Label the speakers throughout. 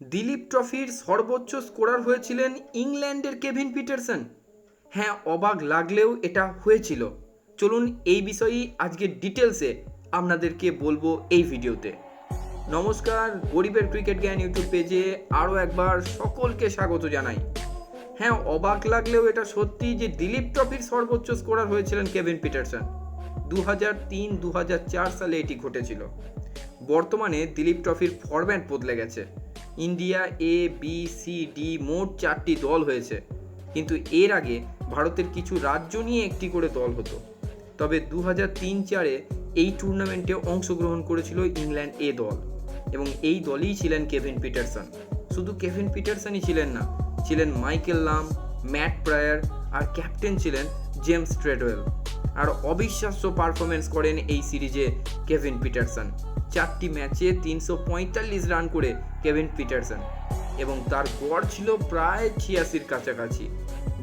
Speaker 1: দিলীপ ট্রফির সর্বোচ্চ স্কোরার হয়েছিলেন ইংল্যান্ডের কেভিন পিটারসন। হ্যাঁ অবাক লাগলেও এটা হয়েছিল। চলুন এই বিষয়েই আজকে ডিটেলসে আপনাদেরকে বলব এই ভিডিওতে। নমস্কার, গরিবের ক্রিকেট জ্ঞান ইউটিউব পেজে আরও একবার সকলকে স্বাগত জানাই। হ্যাঁ অবাক লাগলেও এটা সত্যি যে দিলীপ ট্রফির সর্বোচ্চ স্কোরার হয়েছিলেন কেভিন পিটারসন। দু হাজার তিন দু হাজার চার সালে এটি ঘটেছিল। বর্তমানে দিলীপ ট্রফির ফরম্যাট বদলে গেছে। India, A, B, C, D মোট চারটি দল হয়েছে। কিন্তু এর আগে ভারতের কিছু রাজ্য নিয়ে একটি করে দল হতো। তবে দু হাজার তিন চারে এই টুর্নামেন্টে অংশগ্রহণ করেছিল ইংল্যান্ড এ দল এবং এই দলই ছিলেন কেভিন পিটারসন। শুধু কেভিন পিটারসনই ছিলেন না, ছিলেন মাইকেল লাম, ম্যাট প্রায়ার আর ক্যাপ্টেন ছিলেন জেমস ট্রেডওয়েল। আর অবিশ্বাস্য পারফরমেন্স করেন এই সিরিজে কেভিন পিটারসন। চারটি ম্যাচে তিনশো পঁয়তাল্লিশ রান করে কেভিন পিটারসন। এবং তার গড় ছিল প্রায় ছিয়াশির কাছাকাছি,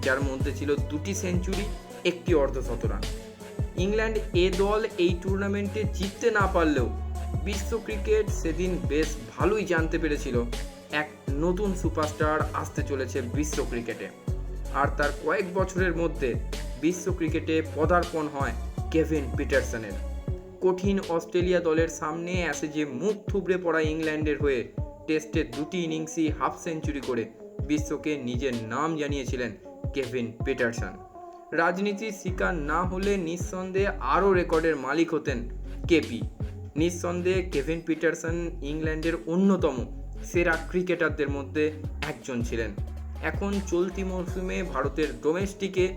Speaker 1: যার মধ্যে ছিল দুটি সেঞ্চুরি, একটি অর্ধশত রান। ইংল্যান্ড এ দল এই টুর্নামেন্টে জিততে না পারলেও বিশ্ব ক্রিকেট সেদিন বেশ ভালোই জানতে পেরেছিল। এক নতুন সুপারস্টার আসতে চলেছে বিশ্ব ক্রিকেটে। আর তার কয়েক বছরের মধ্যে বিশ্ব ক্রিকেটে পদার্পণ হয় কেভিন পিটারসনের। কঠিন অস্ট্রেলিয়া দলের সামনে আসে যে মুখ থুবড়ে পড়া ইংল্যান্ডের হয়ে টেস্টে দুটি ইনিংসই হাফ সেঞ্চুরি করে বিশ্বকে নিজের নাম জানিয়েছিলেন কেভিন পিটারসন। রাজনীতির শিকার না হলে নিঃসন্দেহে আরও রেকর্ডের মালিক হতেন কেপি। নিঃসন্দেহে কেভিন পিটারসন ইংল্যান্ডের অন্যতম সেরা ক্রিকেটারদের মধ্যে একজন ছিলেন। এখন চলতি মরশুমে ভারতের ডোমেস্টিকে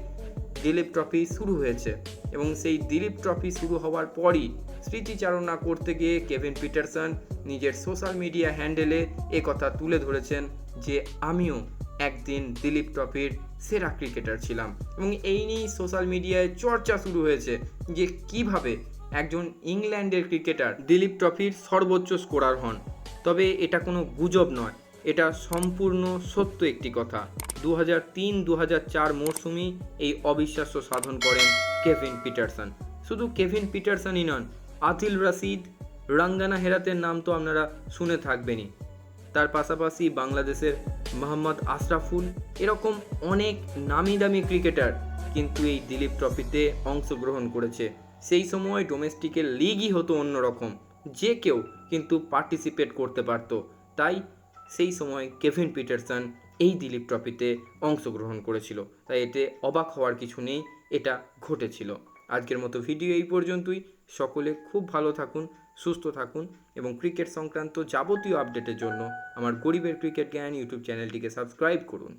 Speaker 1: দিলীপ ট্রফি শুরু হয়েছে এবং সেই দিলীপ ট্রফি শুরু হওয়ার পরই স্মৃতিচারণা করতে গিয়ে কেভিন পিটারসন নিজের সোশ্যাল মিডিয়া হ্যান্ডেলে কথা তুলে ধরেছেন যে, আমিও একদিন দিলীপ ট্রফির সেরা ক্রিকেটার ছিলাম এবং এই নিয়েই সোশ্যাল মিডিয়ায় চর্চা শুরু হয়েছে যে, কীভাবে একজন ইংল্যান্ডের ক্রিকেটার দিলীপ ট্রফির সর্বোচ্চ স্কোরার হন। তবে এটা কোনো গুজব নয়, এটা সম্পূর্ণ সত্য একটি কথা। দু হাজার তিন দু হাজার চার মরশুমি এই অবিশ্বাস্য সাধন করেন কেভিন পিটারসন। শুধু কেভিন পিটারসনই নন, আতিল রশিদ, রাঙ্গানা হেরাতের নাম তো আপনারা শুনে থাকবেনই। তার পাশাপাশি বাংলাদেশের মোহাম্মদ আশরাফুল, এরকম অনেক নামি দামি ক্রিকেটার কিন্তু এই দিলীপ ট্রফিতে অংশগ্রহণ করেছে। সেই সময় ডোমেস্টিকের লিগই হতো অন্যরকম, যে কেউ কিন্তু পার্টিসিপেট করতে পারতো। তাই সেই সময় কেভিন পিটারসন এই দিলীপ ট্রফিতে অংশগ্রহণ করেছিল। তাই এতে অবাক হওয়ার কিছু নেই, এটা ঘটেছিল। আজকের মতো ভিডিও এই পর্যন্তই। সকলে খুব ভালো থাকুন, সুস্থ থাকুন এবং ক্রিকেট সংক্রান্ত যাবতীয় আপডেটের জন্য আমার গরিবের ক্রিকেট জ্ঞান ইউটিউব চ্যানেলটিকে সাবস্ক্রাইব করুন।